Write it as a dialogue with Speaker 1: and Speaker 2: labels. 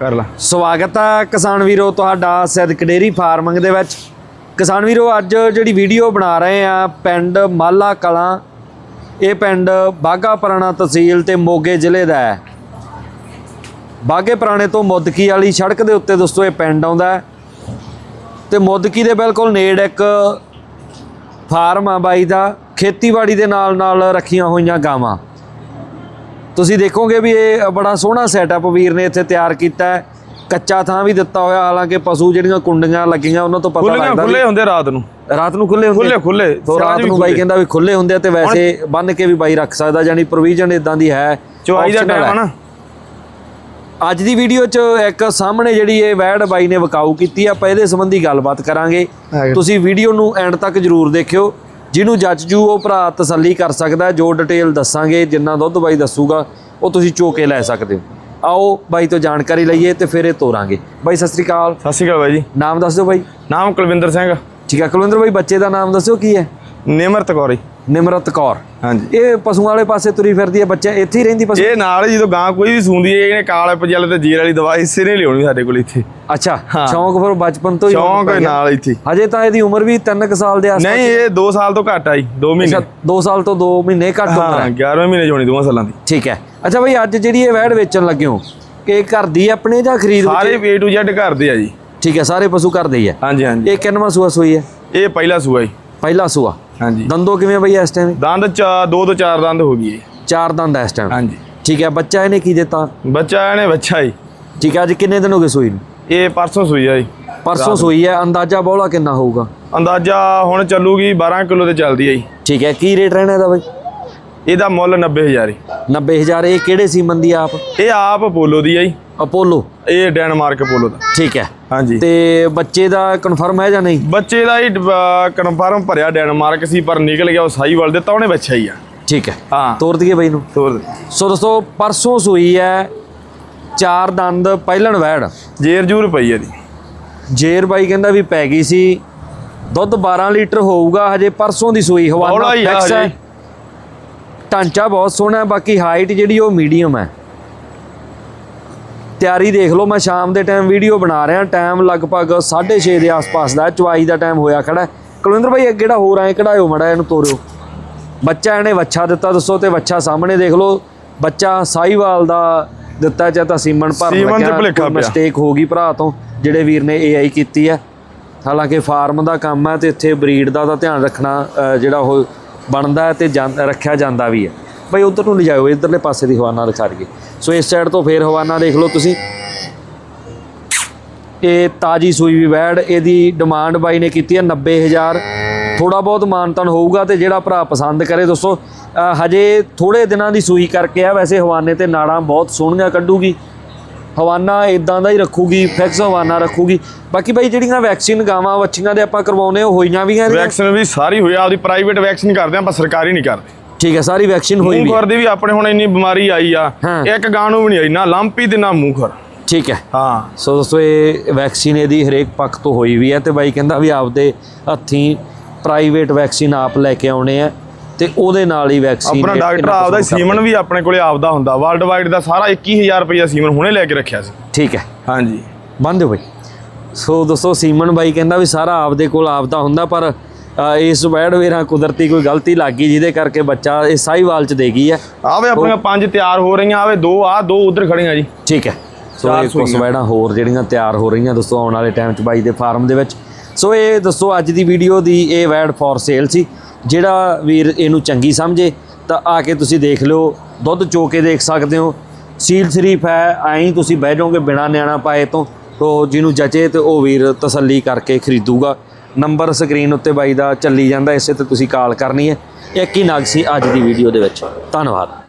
Speaker 1: ਕਰ ਲਾ।
Speaker 2: ਸਵਾਗਤ ਹੈ ਕਿਸਾਨ ਵੀਰੋ, ਤੁਹਾਡਾ ਸਿੱਧਕ ਡੇਰੀ ਫਾਰਮਿੰਗ ਦੇ ਵਿੱਚ। ਕਿਸਾਨ ਵੀਰੋ, ਅੱਜ ਜਿਹੜੀ ਵੀਡੀਓ ਬਣਾ ਰਹੇ ਆ, ਪਿੰਡ ਮਾਲਾ ਕਲਾਂ। ਇਹ ਪਿੰਡ ਬਾਗਾ ਪੁਰਾਣਾ ਤਹਿਸੀਲ ਤੇ ਮੋਗੇ ਜ਼ਿਲ੍ਹੇ ਦਾ ਹੈ। ਬਾਗੇ ਪੁਰਾਣੇ ਤੋਂ ਮੁੱਦਕੀ ਵਾਲੀ ਸੜਕ ਦੇ ਉੱਤੇ ਦੋਸਤੋ, ਇਹ ਪਿੰਡ ਆਉਂਦਾ ਹੈ। ਤੇ ਮੁੱਦਕੀ ਦੇ ਬਿਲਕੁਲ ਨੇੜ ਇੱਕ ਫਾਰਮ ਆ ਬਾਈ ਦਾ, ਖੇਤੀਬਾੜੀ ਦੇ ਨਾਲ ਨਾਲ ਰੱਖੀਆਂ ਹੋਈਆਂ ਗਾਵਾਂ। ਤੁਸੀਂ ਦੇਖੋਗੇ ਵੀ ਇਹ ਬੜਾ ਸੋਹਣਾ ਸੈਟਅਪ ਵੀਰ ਨੇ ਇੱਥੇ ਤਿਆਰ ਕੀਤਾ ਹੈ। ਕੱਚਾ ਥਾਂ ਵੀ ਦਿੱਤਾ ਹੋਇਆ ਹਾਲਾਂਕਿ ਪਸ਼ੂ ਜਿਹੜੀਆਂ ਕੁੰਡੀਆਂ ਲੱਗੀਆਂ ਉਹਨਾਂ ਤੋਂ ਪਤਾ ਲੱਗਦਾ
Speaker 1: ਖੁੱਲੇ ਹੁੰਦੇ ਰਾਤ ਨੂੰ।
Speaker 2: ਰਾਤ ਨੂੰ ਖੁੱਲੇ ਹੁੰਦੇ?
Speaker 1: ਖੁੱਲੇ ਖੁੱਲੇ
Speaker 2: ਤੋ ਰਾਤ ਨੂੰ ਬਾਈ ਕਹਿੰਦਾ ਵੀ ਖੁੱਲੇ ਹੁੰਦੇ ਆ ਤੇ ਵੈਸੇ ਬੰਨ ਕੇ ਵੀ ਬਾਈ ਰੱਖ ਸਕਦਾ ਜਾਨੀ ਪ੍ਰੋਵੀਜ਼ਨ ਇਦਾਂ ਦੀ ਹੈ।
Speaker 1: ਚੁਆਈ ਦਾ ਟਾਈਮ
Speaker 2: ਹੈ।
Speaker 1: ਨਾ।
Speaker 2: ਅੱਜ ਦੀ ਵੀਡੀਓ 'ਚ ਇੱਕ ਸਾਹਮਣੇ ਜਿਹੜੀ ਇਹ ਵੈੜ ਬਾਈ ਨੇ ਵਿਕਾਊ ਕੀਤੀ ਆ ਆਪਾਂ ਇਹਦੇ ਸੰਬੰਧੀ ਗੱਲਬਾਤ ਕਰਾਂਗੇ। ਤੁਸੀਂ ਵੀਡੀਓ ਨੂੰ ਐਂਡ ਤੱਕ ਜਰੂਰ ਦੇਖਿਓ। ਜਿਹਨੂੰ ਜੱਜ ਜੂ ਉਹ ਭਰਾ ਤਸੱਲੀ ਕਰ ਸਕਦਾ। ਜੋ ਡਿਟੇਲ ਦੱਸਾਂਗੇ ਜਿੰਨਾ ਦੁੱਧ ਬਾਈ ਦੱਸੂਗਾ ਉਹ ਤੁਸੀਂ ਚੋ ਕੇ ਲੈ ਸਕਦੇ ਹੋ। ਆਓ ਬਾਈ ਤੋਂ ਜਾਣਕਾਰੀ ਲਈਏ ਤੇ ਫਿਰ ਇਹ ਤੋਰਾਂਗੇ। ਬਾਈ ਸਤਿ ਸ੍ਰੀ ਅਕਾਲ।
Speaker 1: ਸਤਿ ਸ਼੍ਰੀ ਅਕਾਲ ਬਾਈ ਜੀ।
Speaker 2: ਨਾਮ ਦੱਸ ਦਿਓ ਬਾਈ।
Speaker 1: ਨਾਮ ਕੁਲਵਿੰਦਰ ਸਿੰਘ।
Speaker 2: ਠੀਕ ਹੈ ਕੁਲਵਿੰਦਰ ਬਾਈ ਬੱਚੇ ਦਾ ਨਾਮ ਦੱਸਿਓ ਕੀ ਹੈ?
Speaker 1: ਨਿਮਰਤ ਕੌਰੀ
Speaker 2: ਨਿਮਰਤ ਕੌਰ।
Speaker 1: ਹਾਂਜੀ।
Speaker 2: ਇਹ ਪਸ਼ੂਆਂ ਵਾਲੇ ਪਾਸੇ ਤੁਰੀ ਫਿਰਦੀ ਹੈ ਬੱਚਾ ਇੱਥੇ ਹੀ ਰਹਿੰਦੀ ਪਸ਼ੂ?
Speaker 1: ਇਹ ਨਾਲ ਹੀ ਜਦੋਂ ਗਾਂ ਕੋਈ ਵੀ ਸੂੰਦੀ ਹੈ ਇਹਨੇ ਕਾਲੇ ਪਜਲ ਤੇ ਜੀਰ ਵਾਲੀ ਦਵਾਈ ਸਿਰੇ ਲਿਆਉਣੀ ਸਾਡੇ ਕੋਲ ਇੱਥੇ।
Speaker 2: ਅੱਛਾ। ਸ਼ੌਂਕ ਫਿਰ ਬਚਪਨ ਤੋਂ ਹੀ
Speaker 1: ਸ਼ੌਂਕ। ਨਾਲ ਇੱਥੇ।
Speaker 2: ਹਜੇ ਤਾਂ ਇਹਦੀ ਉਮਰ ਵੀ 3 ਸਾਲ ਦੇ ਆਸ-ਪਾਸ
Speaker 1: ਨਹੀਂ ਇਹ 2 ਸਾਲ ਤੋਂ ਘੱਟ ਆਈ 2 ਮਹੀਨੇ।
Speaker 2: ਅੱਛਾ 2 ਸਾਲ ਤੋਂ 2 ਮਹੀਨੇ ਘੱਟ ਉਮਰ
Speaker 1: ਹਾਂ
Speaker 2: ਹੈ
Speaker 1: 11ਵੇਂ ਮਹੀਨੇ ਹੋਣੀ ਦੋਵਾਂ ਸਾਲਾਂ ਦੀ।
Speaker 2: ਠੀਕ ਹੈ। ਅੱਛਾ ਬਈ ਅੱਜ ਜਿਹੜੀ ਇਹ ਵੈੜ ਵੇਚਣ ਲੱਗੇ ਹੋ ਕਿ ਘਰ ਦੀ ਆਪਣੇ ਜਾਂ ਖਰੀਦ?
Speaker 1: ਸਾਰੇ A to Z ਘਰ ਦੇ ਆ ਜੀ।
Speaker 2: ਠੀਕ ਹੈ ਸਾਰੇ ਪਸ਼ੂ ਘਰ ਦੇ ਹੀ ਹੈ।
Speaker 1: ਹਾਂਜੀ ਹਾਂਜੀ।
Speaker 2: ਇਹ ਕਿੰਨਵਾਂ ਸੂਆ ਸੂਈ ਹੈ?
Speaker 1: ਇਹ ਪਹਿਲਾ ਸੂਆ ਜੀ।
Speaker 2: ਪਹਿਲਾ ਸੂਆ।
Speaker 1: ਹਾਂਜੀ।
Speaker 2: ਦੰਦੋ ਕਿਵੇਂ ਬਈ ਇਸ ਟਾਈਮ
Speaker 1: ਦੰਦ ਦੋ ਤੋਂ ਚਾਰ ਦੰਦ ਹੋ ਗਈ
Speaker 2: ਚਾਰ ਦੰਦ ਹੈ ਇਸ ਟਾਈਮ
Speaker 1: ਹਾਂਜੀ।
Speaker 2: ਠੀਕ ਹੈ ਬੱਚਾ ਇਹਨੇ ਕੀ ਦਿੱਤਾ?
Speaker 1: ਬੱਚਾ ਇਹਨੇ ਬੱਚਾ ਜੀ
Speaker 2: ਠੀਕ ਹੈ ਅੱਜ ਕਿੰਨੇ ਦਿਨ ਹੋ ਗਏ ਸੂਈ ਨੂੰ?
Speaker 1: ਇਹ ਪਰਸੋਂ ਸੂਈ ਆ ਜੀ।
Speaker 2: ਪਰਸੋਂ ਸੂਈ ਹੈ ਅੰਦਾਜ਼ਾ ਬੋਲਾ ਕਿੰਨਾ ਹੋਊਗਾ?
Speaker 1: ਅੰਦਾਜ਼ਾ ਹੁਣ ਚੱਲੂਗੀ 12 ਕਿਲੋ ਤੇ ਚੱਲਦੀ ਹੈ ਜੀ।
Speaker 2: ਠੀਕ ਹੈ ਕੀ ਰੇਟ ਰਹਿਣਾ ਇਹਦਾ ਬਈ?
Speaker 1: ਇਹਦਾ ਮੁੱਲ 90000 ਹੀ।
Speaker 2: 90000 ਇਹ ਕਿਹੜੇ ਸੀਮਨ ਦੀ ਆਪ?
Speaker 1: ਇਹ ਆਪ ਪੋਲੋ ਦੀ ਆ ਜੀ।
Speaker 2: ਅਪੋਲੋ?
Speaker 1: ਇਹ ਡੈਨਮਾਰਕ ਪੋਲੋ ਦਾ।
Speaker 2: ਠੀਕ ਹੈ।
Speaker 1: ਹਾਂਜੀ।
Speaker 2: ਤੇ ਬੱਚੇ ਦਾ ਕਨਫਰਮ ਹੈ ਜਾਂ ਨਹੀਂ?
Speaker 1: ਬੱਚੇ ਦਾ ਹੀ ਕਨਫਰਮ ਭਰਿਆ ਡੈਨਮਾਰਕ ਸੀ ਪਰ ਨਿਕਲ ਗਿਆ ਉਹ ਸਾਈਵਾਲ ਦਿੱਤਾ ਉਹਨੇ ਬੱਚਾ ਹੀ ਆ।
Speaker 2: ਠੀਕ ਹੈ।
Speaker 1: ਹਾਂ।
Speaker 2: ਤੋਰ ਦਈਏ ਬਈ ਨੂੰ।
Speaker 1: ਤੋਰ ਦੇ।
Speaker 2: ਸੋ ਦੋਸਤੋ ਪਰਸੋਂ ਸੂਈ ਹੈ ਚਾਰ ਦੰਦ ਪਹਿਲਣ ਵੈੜ।
Speaker 1: ਜੇਰ ਜੂਰ ਪਈ ਇਹਦੀ।
Speaker 2: ਜੇਰ ਬਾਈ ਕਹਿੰਦਾ ਵੀ ਪੈ ਗਈ ਸੀ। ਦੁੱਧ 12 ਲੀਟਰ ਹੋਊਗਾ ਹਜੇ ਪਰਸੋਂ ਦੀ ਸੂਈ ਹਵਾਨਾ
Speaker 1: ਹੀ
Speaker 2: ਫਿਕਸ ਹੈ। ਢਾਂਚਾ ਬਹੁਤ ਸੋਹਣਾ ਹੈ ਬਾਕੀ ਹਾਈਟ ਜਿਹੜੀ ਉਹ ਮੀਡੀਅਮ ਹੈ ਤਿਆਰੀ ਦੇਖ ਲਓ ਮੈਂ ਸ਼ਾਮ ਦੇ ਟਾਈਮ ਵੀਡੀਓ ਬਣਾ ਰਿਹਾ ਟਾਈਮ ਲਗਭਗ 6:30 ਦੇ ਆਸ-ਪਾਸ ਦਾ ਚਵਾਈ ਦਾ ਟਾਈਮ ਹੋਇਆ ਖੜਾ। ਕੁਲਵਿੰਦਰ ਭਾਈ ਅੱਗੇ ਜਿਹੜਾ ਹੋਰ ਆਏ ਕਢਾਇਓ ਮੜਾ ਇਹਨੂੰ ਤੋਰਿਓ ਬੱਚਾ ਇਹਨੇ ਵੱਛਾ ਦਿੱਤਾ ਦੱਸੋ ਤੇ ਵੱਛਾ ਸਾਹਮਣੇ ਦੇਖ ਲਓ ਬੱਚਾ ਸਾਈਵਾਲ ਦਾ ਦਿੱਤਾ ਜਾਂ ਤਾਂ ਸੀਮਨ ਭਰ
Speaker 1: ਪਿਆ।
Speaker 2: ਮਿਸਟੇਕ ਹੋ ਗਈ ਭਰਾ ਤੋਂ ਜਿਹੜੇ ਵੀਰ ਨੇ ਏਆਈ ਕੀਤੀ ਹੈ ਹਾਲਾਂਕਿ ਫਾਰਮ ਦਾ ਕੰਮ ਹੈ ਤੇ ਇੱਥੇ ਬਰੀਡ ਦਾ ਤਾਂ ਧਿਆਨ ਰੱਖਣਾ ਜਿਹੜਾ ਉਹ ਬਣਦਾ ਹੈ ਤੇ ਜਾਂ- ਰੱਖਿਆ ਜਾਂਦਾ ਵੀ ਹੈ। ਬਈ ਉਧਰ ਨੂੰ ਲਿਜਾਓ ਇਧਰਲੇ ਪਾਸੇ ਦੀ ਹਵਾਨਾ ਦਿਖਾ ਦਈਏ ਸੋ ਇਸ ਸਾਈਡ ਤੋਂ ਫੇਰ ਹਵਾਨਾ ਦੇਖ ਲਓ ਤੁਸੀਂ। ਇਹ ਤਾਜੀ ਸੂਈ ਵੀ ਵੈੜ, ਇਹਦੀ ਡਿਮਾਂਡ ਬਾਈ ਨੇ ਕੀਤੀ ਹੈ 90000 ਥੋੜਾ ਬਹੁਤ ਮਾਨਤਨ ਹੋਊਗਾ ਤੇ ਜਿਹੜਾ ਭਰਾ ਪਸੰਦ ਕਰੇ ਦੋਸਤੋ ਹਜੇ ਥੋੜੇ ਦਿਨਾਂ ਦੀ ਸੂਈ ਕਰਕੇ ਆ, ਵੈਸੇ ਹਵਾਨੇ ਤੇ ਨਾੜਾਂ ਬਹੁਤ ਸੋਹਣੀਆਂ ਕੱਢੂਗੀ। ਹਵਾਨਾ ਇਦਾਂ ਦਾ ਹੀ ਰੱਖੂਗੀ ਫਿਕਸ ਹਵਾਨਾ ਰੱਖੂਗੀ। ਬਾਕੀ ਬਾਈ ਜਿਹੜੀਆਂ ਵੈਕਸੀਨ ਗਾਵਾਂ ਵੱਛੀਆਂ ਦੇ ਆਪਾਂ ਕਰਵਾਉਨੇ ਉਹ ਹੋਈਆਂ ਵੀ ਇਹਦੀਆਂ?
Speaker 1: ਵੈਕਸੀਨ ਵੀ ਸਾਰੀ ਹੋਈ ਆਪਦੀ ਪ੍ਰਾਈਵੇਟ ਵੈਕਸੀਨ ਕਰਦੇ ਆਪਾਂ ਸਰਕਾਰੀ ਨਹੀਂ ਕਰਦੇ।
Speaker 2: ਠੀਕ ਹੈ ਸਾਰੀ ਵੈਕਸੀਨ ਹੋਈ ਵੀ
Speaker 1: ਮੂੰਹ ਖਰ ਦੀ ਵੀ ਆਪਣੇ ਹੁਣ ਇੰਨੀ ਬਿਮਾਰੀ ਆਈ ਆ
Speaker 2: ਹਾਂ।
Speaker 1: ਇੱਕ ਗਾਂ ਨੂੰ ਵੀ ਨਹੀਂ ਆਈ ਨਾ ਲੰਪੀ ਤੇ ਨਾ ਮੂੰਹ ਖਰ।
Speaker 2: ਠੀਕ ਹੈ
Speaker 1: ਹਾਂ।
Speaker 2: ਸੋ ਦੋਸਤੋ ਇਹ ਵੈਕਸੀਨ ਇਹਦੀ ਹਰੇਕ ਪੱਖ ਤੋਂ ਹੋਈ ਵੀ ਹੈ ਤੇ ਬਾਈ ਕਹਿੰਦਾ ਵੀ ਆਪਦੇ ਹੱਥੀਂ ਪ੍ਰਾਈਵੇਟ ਵੈਕਸੀਨ ਆਪ ਲੈ ਕੇ ਆਉਣੇ ਆ। ਤੇ ਉਹਦੇ ਨਾਲ ਹੀ ਵੈਕਸੀਨ
Speaker 1: ਆਪਣਾ ਡਾਕਟਰ ਆਪਦਾ ਹੀ ਸੀਮਨ ਵੀ ਆਪਣੇ ਕੋਲੇ ਆਪਦਾ ਹੁੰਦਾ। ਵਰਲਡ ਵਾਈਡ ਦਾ ਸਾਰਾ 21000 ਰੁਪਇਆ ਸੀਮਨ ਹੁਣੇ ਲੈ ਕੇ ਰੱਖਿਆ ਸੀ।
Speaker 2: ਠੀਕ ਹੈ।
Speaker 1: ਹਾਂਜੀ।
Speaker 2: ਬੰਦ ਦਿਓ ਬਾਈ। ਸੋ ਦੋਸਤੋ ਸੀਮਨ ਬਾਈ ਕਹਿੰਦਾ ਵੀ ਸਾਰਾ ਆਪਦੇ ਕੋਲ ਆਪਦਾ ਹੁੰਦਾ ਪਰ ਇਸ ਵੈੜ ਵੇਰਾ ਕੁਦਰਤੀ ਕੋਈ ਗਲਤੀ ਲੱਗ ਗਈ ਜਿਹਦੇ ਕਰਕੇ ਬੱਚਾ ਇਹ ਸਾਈਵਾਲ ਚ ਦੇ ਗਈ ਹੈ।
Speaker 1: ਆਵੇ ਆਪਣੀਆਂ ਪੰਜ ਤਿਆਰ ਹੋ ਰਹੀਆਂ ਆਵੇ ਦੋ ਆ ਦੋ ਉਧਰ ਖੜੀਆਂ ਜੀ।
Speaker 2: ਠੀਕ ਹੈ। ਸੋ ਇਹ
Speaker 1: ਸੂਈਆਂ।
Speaker 2: ਵੈੜਾਂ ਹੋਰ ਜਿਹੜੀਆਂ ਤਿਆਰ ਹੋ ਰਹੀਆਂ ਦੋਸਤੋ ਆਉਣ ਵਾਲੇ ਟਾਈਮ 'ਚ ਬਾਈ ਦੇ ਫਾਰਮ ਦੇ ਵਿੱਚ। ਸੋ ਇਹ ਦੱਸੋ, ਅੱਜ ਦੀ ਵੀਡੀਓ ਦੀ ਇਹ ਵੈਡ ਫॉर ਸੇਲ ਸੀ। ਜਿਹੜਾ ਵੀਰ ਇਹਨੂੰ ਚੰਗੀ ਸਮਝੇ, ਤਾਂ ਆ ਕੇ ਤੁਸੀਂ ਦੇਖ ਲਿਓ, ਦੁੱਧ ਚੋ ਕੇ ਦੇਖ ਸਕਦੇ ਹੋ। ਸੀਲ ਸ਼ਰੀਫ ਹੈ, ਐਂ ਹੀ ਤੁਸੀਂ ਬਹਿ ਜਾਓਗੇ ਬਿਨਾ ਨਿਆਣਾ ਪਾਏ ਤੋਂ, ਤੋ ਜਿਹਨੂੰ ਜਚੇ ਤੇ ਉਹ ਵੀਰ ਤਸੱਲੀ ਕਰਕੇ ਖਰੀਦੂਗਾ। ਨੰਬਰ ਸਕਰੀਨ ਉੱਤੇ ਬਾਈ ਦਾ ਚੱਲੀ ਜਾਂਦਾ, ਇਸੇ ਤੇ ਤੁਸੀਂ ਕਾਲ ਕਰਨੀ ਹੈ। ਇੱਕ ਹੀ ਨਗ ਸੀ ਅੱਜ ਦੀ ਵੀਡੀਓ ਦੇ ਵਿੱਚ। ਧੰਨਵਾਦ।